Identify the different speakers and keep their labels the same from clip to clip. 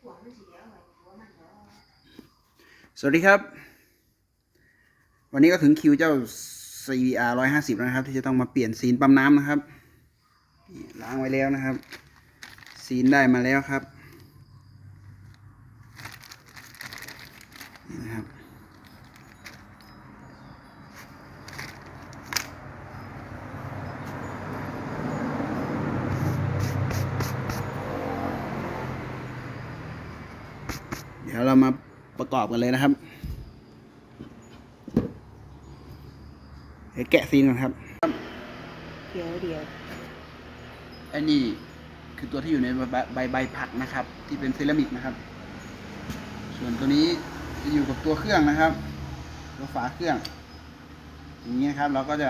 Speaker 1: สวัสดีครับ วันนี้ก็ถึงคิวเจ้า CVR 150แล้วนะครับ ที่จะต้องมาเปลี่ยนซีนปั๊มน้ำนะครับล้างไว้แล้วนะครับ ซีนได้มาแล้วครับนี่นะครับ เดี๋ยวเรา มาประกอบกันเลยนะครับเดี๋ยวแกะซีนก่อนครับ
Speaker 2: เดี๋ยวเดี๋ยว
Speaker 1: อันนี้คือตัวที่อยู่ในใบใบใบผักนะครับ ที่เป็นเซรามิกนะครับ ส่วนตัวนี้จะอยู่กับตัวเครื่องนะครับ ตัวฝาเครื่อง อย่างนี้นะครับเราก็จะ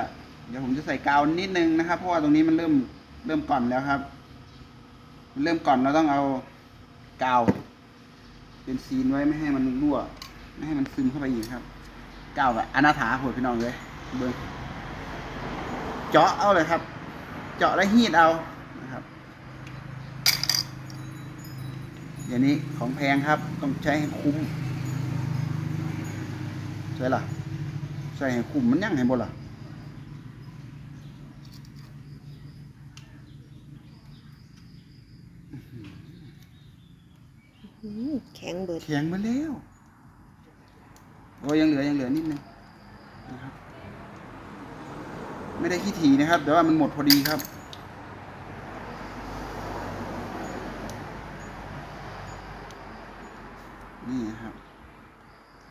Speaker 1: เดี๋ยวผมจะใส่กาวนิดนึงนะครับ เพราะว่าตรงนี้มันเริ่มเริ่มก่อนแล้วครับมันเริ่มก่อนเราต้องเอากาว เป็นซีนไว้ไม่ให้มันรั่ว ไม่ให้มันซึมเข้าไปอีกครับก้าวกับอนาถาโหดพี่น้องเลยเบิ้งเจาะเอาเลยครับ เจาะแล้วฮีดเอานะครับอย่างนี้ของแพงครับ ต้องใช้ให้คุ้มใช่ล่ะใส่ให้คุ้มมันยั่งให้บ่ล่ะ
Speaker 2: แข็งเบิด
Speaker 1: แข็งมาแล้วโอ้ยยังเหลือยังเหลือนิดนึงนะครับ ไม่ได้ขี้ถี่นะครับแต่ว่ามันหมดพอดีครับนี่นะครับ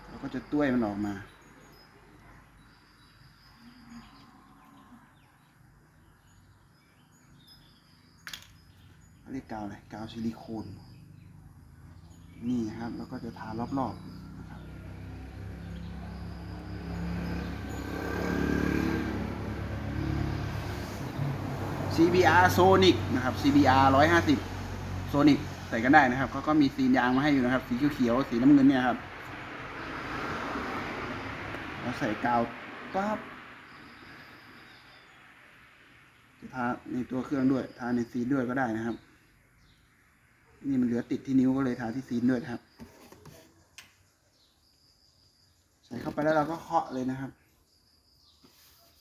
Speaker 1: เราก็จะต้วยมันออกมาเขาเรียกกาวอะไรกาวซิลิโคน นี่นะครับแล้วก็จะทารอบๆนะครับ CBR Sonic นะครับ CBR 150 Sonic ใส่กันได้นะครับเขาก็มีซีนยางมาให้อยู่นะครับ สีเขียวๆสีน้ำเงินเนี่ยครับเราใส่กาวปั๊บจะทาในตัวเครื่องด้วย ทาในซีด้วยก็ได้นะครับ นี่มันเหลือติดที่นิ้วก็เลยทาที่ซีนด้วยครับ ใส่เข้าไปแล้วเราก็เคาะเลยนะครับ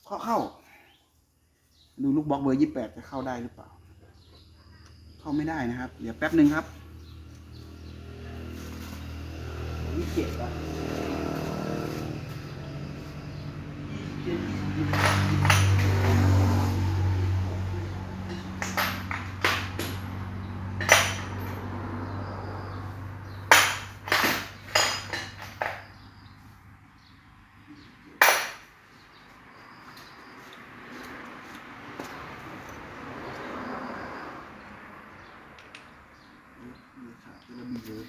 Speaker 1: เคาะเข้า ดูลูกบล็อกเบอร์ยี่แปดจะเข้าได้หรือเปล่า เข้าไม่ได้นะครับ เดี๋ยวแป๊บหนึ่งครับยี่เจ็ดอะนี่ครับเป็นระเบียบเลย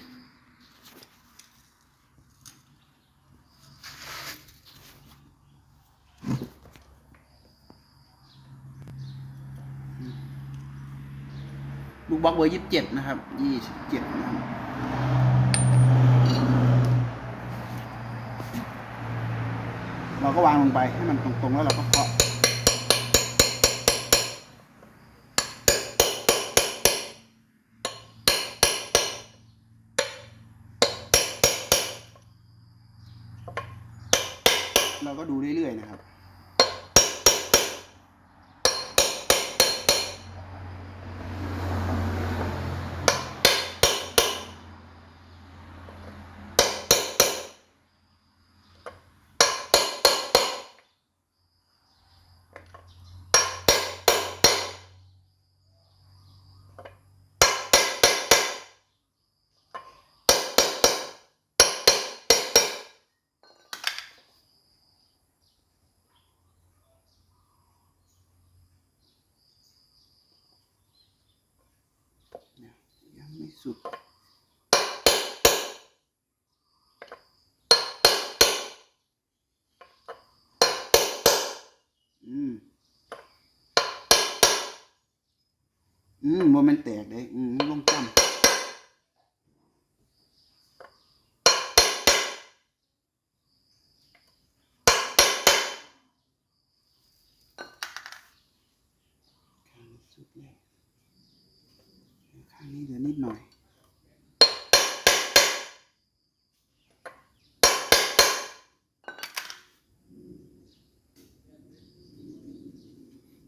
Speaker 1: ลูกบล็อกเบอร์ยี่สิบเจ็ดนะครับยี่สิบเจ็ดนะครับเราก็วางลงไปให้มันตรงๆแล้วเราก็เคาะ สุด อืม อืมโมเมนแตกเลยอืมลงจำข้างนี้สุดเลย อันนี้เหลือนิดหน่อย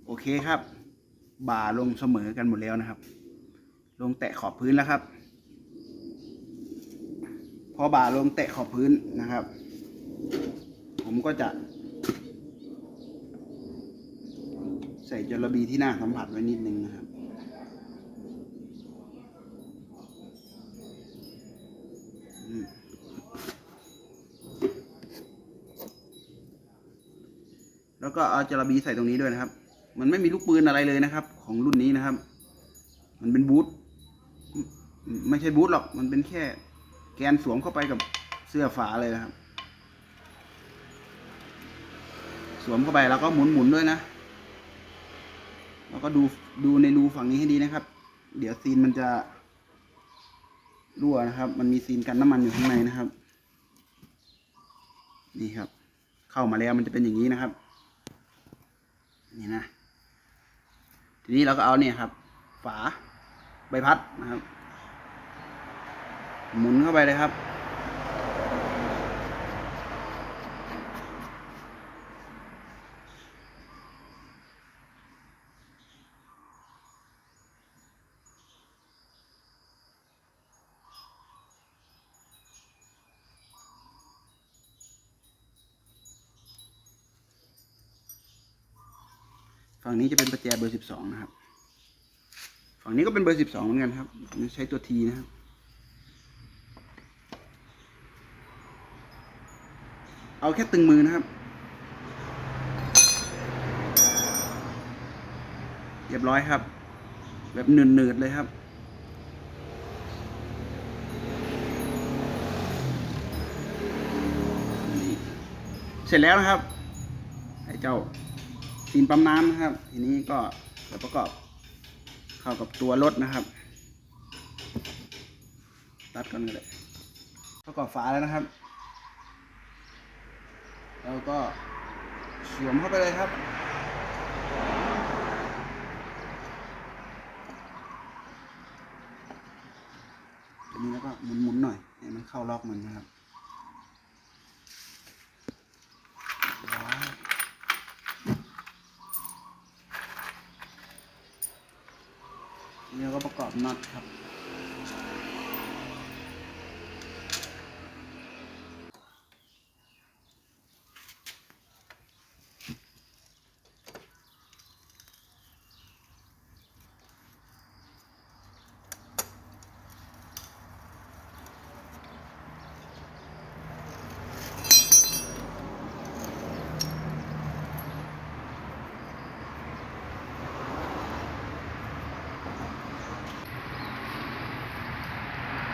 Speaker 1: โอเคครับ บ่าลงเสมอกันหมดแล้วนะครับ ลงแตะขอบพื้นแล้วครับ พอบ่าลงแตะขอบพื้นนะครับ ผมก็จะใส่จระบีที่หน้าสัมผัสไว้นิดนึงนะครับ แล้วก็เอาจลบีใส่ตรงนี้ด้วยนะครับ มันไม่มีลูกปืนอะไรเลยนะครับ ของรุ่นนี้นะครับ มันเป็นบูทไม่ใช่บูทหรอก มันเป็นแค่ แกนสวมเข้าไปกับเสื้อฝาเลยนะครับ สวมเข้าไปแล้วก็หมุนหมุนๆด้วยนะ แล้วก็ดูดูในรูฝั่งนี้ให้ดีนะครับ เดี๋ยวซีนมันจะรั่วนะครับ มันมีซีนกันน้ำมันอยู่ข้างในนะครับ นี่ครับ เข้ามาแล้วมันจะเป็นอย่างนี้นะครับ นี่นะ ทีนี้เราก็เอาเนี่ยครับ ฝาใบพัดนะครับ หมุนเข้าไปเลยครับ ฝั่งนี้จะเป็นประแจเบอร์สิบสองนะครับ ฝั่งนี้ก็เป็นเบอร์สิบสองเหมือนกันครับใช้ตัวทีนะครับเอาแค่ตึงมือนะครับ เรียบร้อยครับ แบบเนืดๆเลยครับ เสร็จแล้วนะครับ ไอ้เจ้า ซีนปั๊มน้ำนะครับ ทีนี้ก็จะประกอบเข้ากับตัวรถนะครับ ตัดก่อนก็ได้ประกอบฝาแล้วนะครับเราก็สวมเข้าไปเลยครับ ทีนี้แล้วก็หมุนๆหน่อยให้มันเข้าล็อกมันนะครับว้าว แล้วก็ประกอบน็อตครับ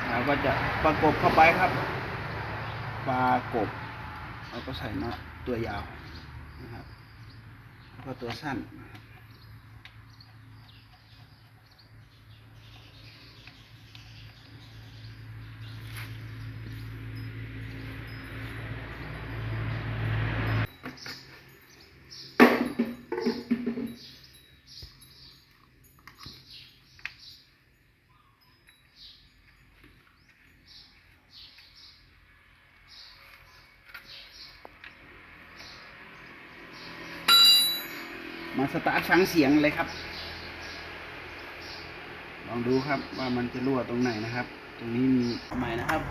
Speaker 1: เรา ก็จะประกบเข้าไปครับประกบเราก็ใส่น็อตตัวยาวนะครับแล้วก็ตัวสั้นนะครับ มาสตาร์ทฟังเสียงเลยครับ ลองดูครับว่ามันจะรั่วตรงไหนนะครับ ตรงนี้มีใหม่นะครับ